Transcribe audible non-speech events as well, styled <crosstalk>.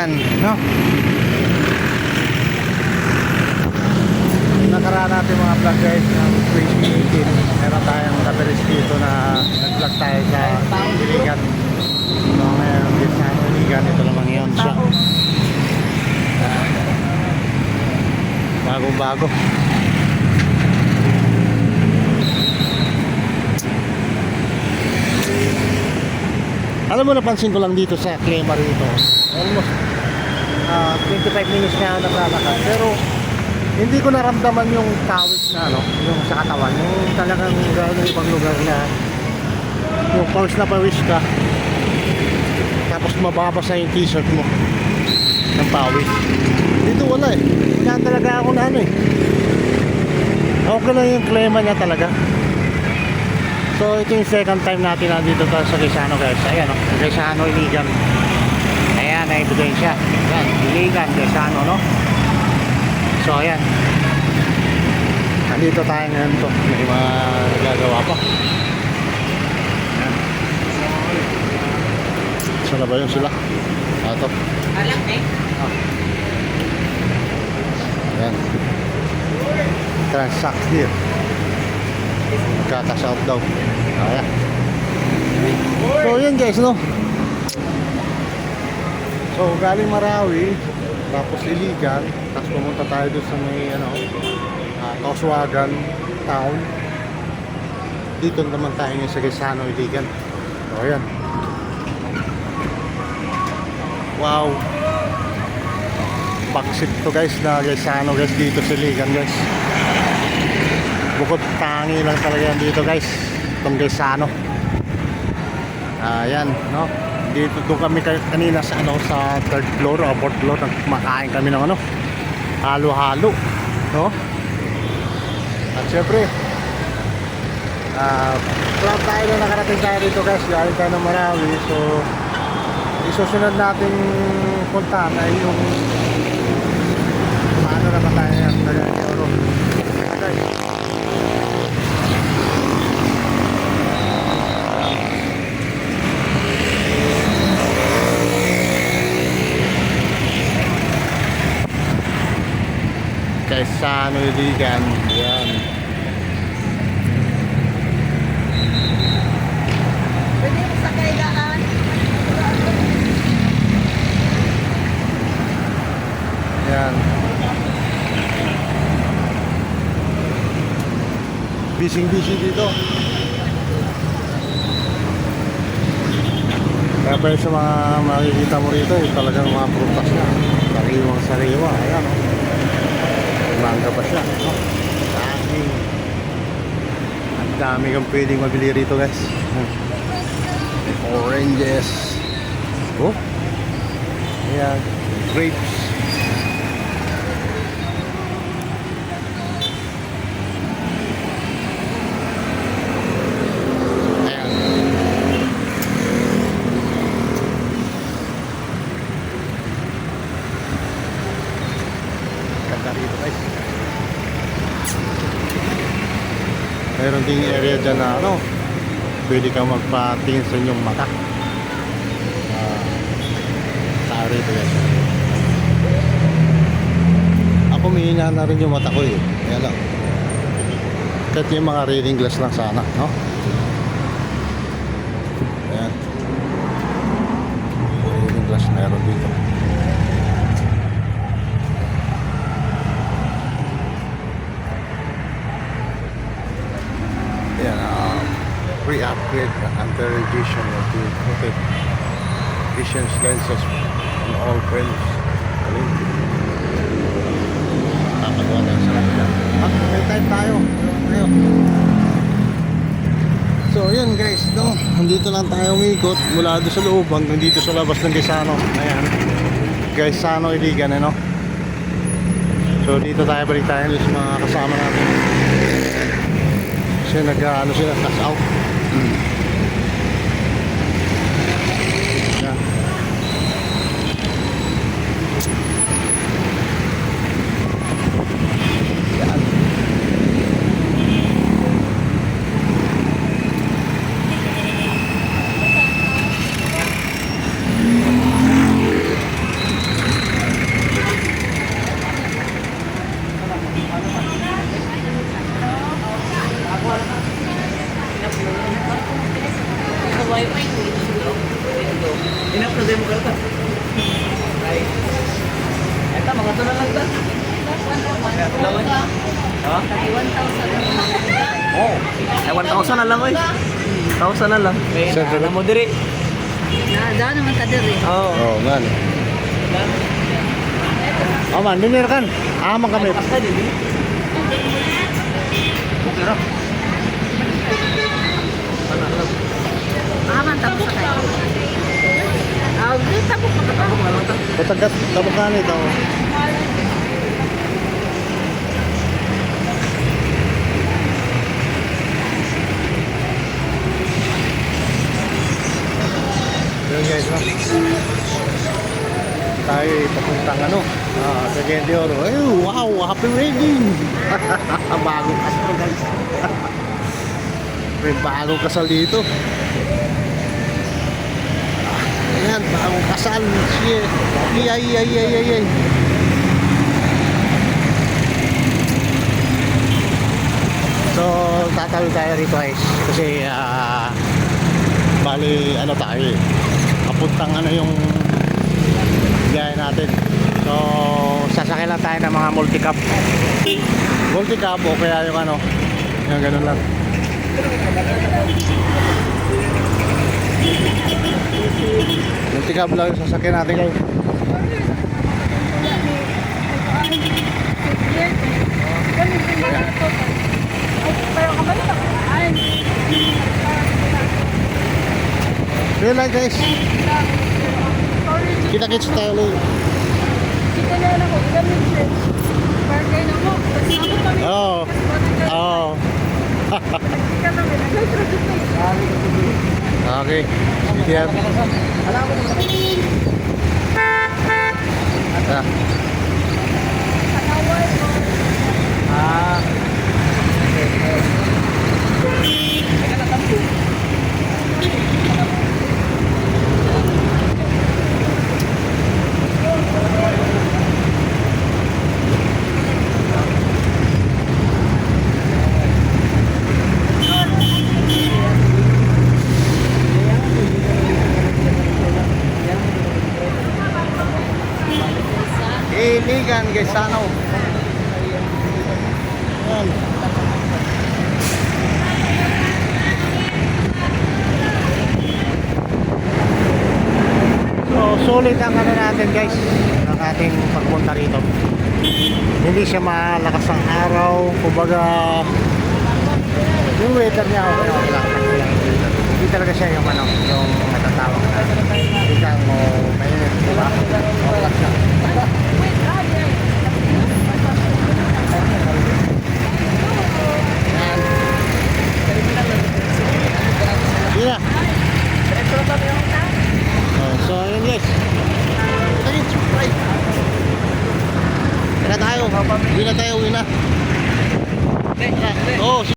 Iligan, no? Nakaraan natin mga vlog guys ng 2018. Meron tayong katalis dito na nag-vlog tayo sa Iligan. So ngayon, Gaisano, Iligan. Ito naman yun siya. Ah. Bagong-bago. Alam mo, napansin ko lang dito sa Clema rito. Almost ah, 25 minutes na naglalakad. Pero hindi ko naramdaman yung kawit na ano, yung sa katawan. Yung talagang gano'n ibang lugar na yung pawis na pawis ka. Tapos mababasa yung t-shirt mo ng pawis. Dito wala eh. Wala talaga ako na ano eh. Okay lang yung klema niya talaga. So ito yung second time natin nandito tayo sa Quezano guys. Ayan o, oh, Quezano Iligan. Na ebidensya. Ayan, Iligan, Quezano no. So ayan. Nandito tayo ngayon to. May mga nagagawa pa. Ayan. Saan na ba yun sila? Ato. Alam eh. Ayan. Transact here. Magkakasout daw. Ayan. So yun guys no. So galing Marawi, tapos Iligan, tapos pumunta tayo doon sa may ano, uh, Kauswagan town. Dito naman tayo ngayon sa Quezano, Iligan. So ayan. Wow. Baksit to guys na Quezano guys dito sa Iligan guys. Bukod tangi lang talaga yan dito guys. Itong Quezano. Ayan, no? Dito doon kami kanina sa ano sa third floor o fourth floor kumakain kami ng ano halo-halo, no? At syempre ah uh, tayo na nakarating tayo dito guys. Galing tayo ng Marawi. So isusunod natin puntahan ay yung paano naman tayo yan Quezano Iligan yan. Pwede yung sa kailangan. yan. Busy busy dito. Kaya pa sa mga makikita mo rito eh, talagang mga prutas na. Sariwang sariwa ayan. o may mangga pa siya no? dami ang dami kang pwedeng mabili rito guys. Oranges. Oh. Ayan. Grapes Ayan. Ganda rito guys. Meron ding area dyan na ano, pwede kang magpatingin sa inyong mata. Uh, sa rito guys. Ako mahina na rin yung mata ko eh. Kaya lang. Kahit yung mga reading glass lang sana, no? Ayan. Reading glass meron dito. Under edition of the okay. Visions lenses on all frames. Galing. Nakakagawa na sa kanila. At may time tayo. Ayun. yun guys, no? Nandito lang tayo umikot mula doon sa loob hanggang dito sa labas ng Gaisano. Ayan. Gaisano, Iligan, ano? So dito tayo balik tayo sa mga kasama natin. Kasi nag, ano sila, cash out. Yan. Yan. Ina-upload mo ka ito. Ay. Ito, mga ito na lang ito. Lawan. Ha? Oo. Ay, 1,000 na lang, oy. 1,000 na lang. Sir, Ano mo diri? Daan naman ka diri. Oo. Oh, man. Oh, man, dinner kan. Amang kami. Basta din. Okay ra. Ano, ano? Aman tapos sa kayo. Ah, di tapos ka pa. Ano lang ito? Patagat, Yun guys, no? Tayo ay papuntang ano, ah, sa Gente Oro. Ay, wow, happy wedding! <laughs> bagong kasal guys. May bagong kasal dito. Ayan, bagong kasal. Shit. Ay, ay, ay, ay, ay, ay. So, tatawid tayo rito guys. Kasi, ah, bali, ano tayo eh. Kapuntang ano yung biyahe natin. So, sasakay lang tayo ng mga multi-cup. Multi-cup o kaya yung ano, yung ganun lang. Multi-cup lang yung sasakyan natin guys. Yun lang guys. Kita-kits tayo ulit. Oo. Oo. <laughs> Okay. Sige yan. Tara. Ah. Iligan guys, ano? Yan. So, sulit ang ano natin guys, ang ating pagpunta rito. Hindi siya malakas ang araw, kumbaga yung weather niya okay, okay lang. Hindi talaga siya yung ano, yung matatawag na. Hindi ka mo mainit, di ba? Okay lang